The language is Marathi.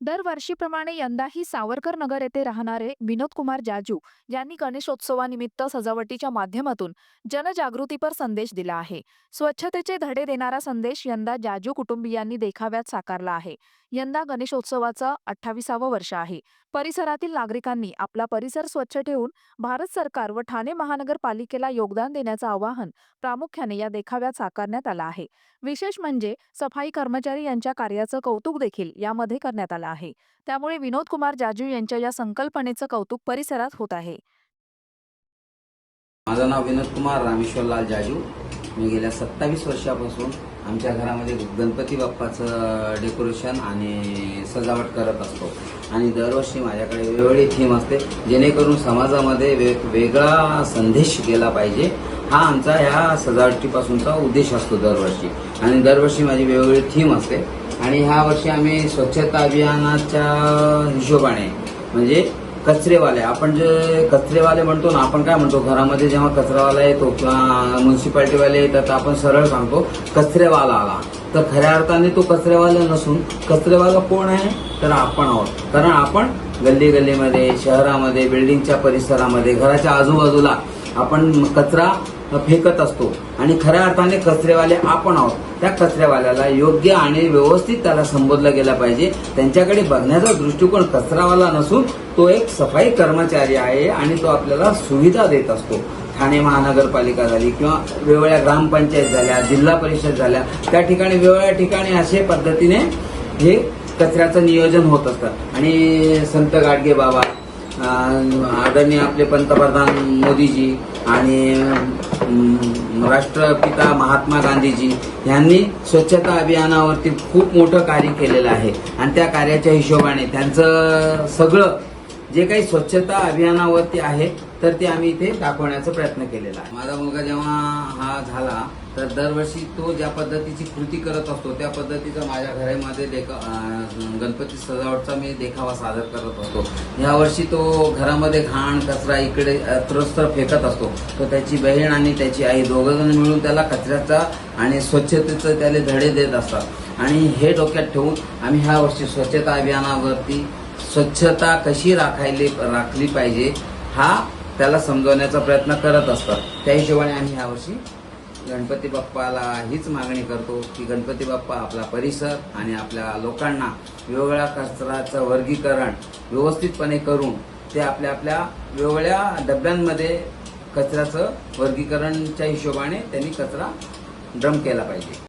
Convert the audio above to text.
दरवर्षीप्रमाणे यंदाही सावरकर नगर येथे राहणारे विनोद कुमार जाजू यांनी गणेशोत्सवानिमित्त सजावटीच्या माध्यमातून जनजागृतीपर संदेश दिला आहे. स्वच्छतेचे धडे देणारा संदेश यंदा जाजू कुटुंबियांनी देखाव्यात साकारला आहे. यंदा गणेशोत्सवाचं अठ्ठावीसावं वर्ष आहे. परिसरातील नागरिकांनी आपला परिसर स्वच्छ ठेवून भारत सरकार व ठाणे महानगरपालिकेला योगदान देण्याचं आवाहन प्रामुख्याने या देखाव्यात साकारण्यात आलं आहे. विशेष म्हणजे सफाई कर्मचारी यांच्या कार्याचं कौतुक देखील यामध्ये करण्यात आलं आहे. त्यामुळे विनोद कुमार जाजू यांच्या या संकल्पनेचं कौतुक परिसरात होत आहे. माझं नाव विनोद कुमार रामेश्वरलाल जाजू. मी गेल्या सत्तावीस वर्षापासून आमच्या घरामध्ये गणपती बाप्पाचं डेकोरेशन आणि सजावट करत असतो. आणि दरवर्षी माझ्याकडे वेगवेगळी थीम असते जेणेकरून समाजामध्ये वेग वेगळा संदेश गेला पाहिजे. हा आमचा ह्या सजावटीपासूनचा उद्देश असतो दरवर्षी. आणि दरवर्षी माझी वेगवेगळी थीम असते. आणि ह्या वर्षी आम्ही स्वच्छता अभियानाच्या हिशोबाने म्हणजे कचरेवाले आपण जे कचरेवाले म्हणतो ना आपण काय म्हणतो घरामध्ये जेव्हा कचरावाला येतो किंवा म्युन्सिपाल्टीवाले येतात तर आपण सरळ सांगतो कचरेवाला आला तर खऱ्या अर्थाने तो कचरेवाला नसून कचरेवाला कोण आहे? तर आपण आहोत. कारण आपण गल्ली गल्लीमध्ये शहरामध्ये बिल्डिंगच्या परिसरामध्ये घराच्या आजूबाजूला आपण कचरा फेकत असतो. आणि खऱ्या अर्थाने कचरेवाले आपण आहोत. त्या कचऱ्यावाल्याला योग्य आणि व्यवस्थित त्याला संबोधलं गेलं पाहिजे. त्यांच्याकडे बघण्याचा दृष्टिकोन कचरावाला नसून तो एक सफाई कर्मचारी आहे आणि तो आपल्याला सुविधा देत असतो. ठाणे महानगरपालिका झाली किंवा वेगवेगळ्या ग्रामपंचायत झाल्या जिल्हा परिषद झाल्या त्या ठिकाणी वेगवेगळ्या ठिकाणी असे पद्धतीने हे कचऱ्याचं नियोजन होत असतं. आणि संत गाडगे बाबा आदरणीय आपले पंतप्रधान मोदीजी आणि राष्ट्रपिता महात्मा गांधीजी यांनी स्वच्छता अभियानावरती खूप मोठं कार्य केलेलं आहे. आणि त्या कार्याच्या हिशोबाने त्यांचं सगळं जे काही स्वच्छता अभियानावरती आहे तर ते आम्ही इथे दाखवण्याचा प्रयत्न केलेला आहे. माझा मुलगा जेव्हा हा झाला तर दरवर्षी तो ज्या पद्धतीची कृती करत असतो त्या पद्धतीचा माझ्या घरामध्ये देखा गणपती सजावटचा मी देखावा सादर करत असतो. यावर्षी तो घरामध्ये घाण कचरा इकडे त्रस्त्र फेकत असतो. तर त्याची बहीण आणि त्याची आई दोघं जण मिळून त्याला कचऱ्याचा आणि स्वच्छतेचं त्याला धडे देत असतात. आणि हे डोक्यात ठेवून आम्ही ह्या वर्षी स्वच्छता अभियानावरती स्वच्छता कशी राखायली राखली पाहिजे हा त्याला समजवण्याचा प्रयत्न करत असतात. त्या हिशोबाने आम्ही यावर्षी गणपती बाप्पाला हीच मागणी करतो की गणपती बाप्पा आपला परिसर आणि आपल्या लोकांना वेगवेगळ्या कचऱ्याचं वर्गीकरण व्यवस्थितपणे करून ते आपल्या आपल्या वेगवेगळ्या डब्यांमध्ये कचऱ्याचं वर्गीकरणच्या हिशोबाने त्यांनी कचरा ड्रम केला पाहिजे.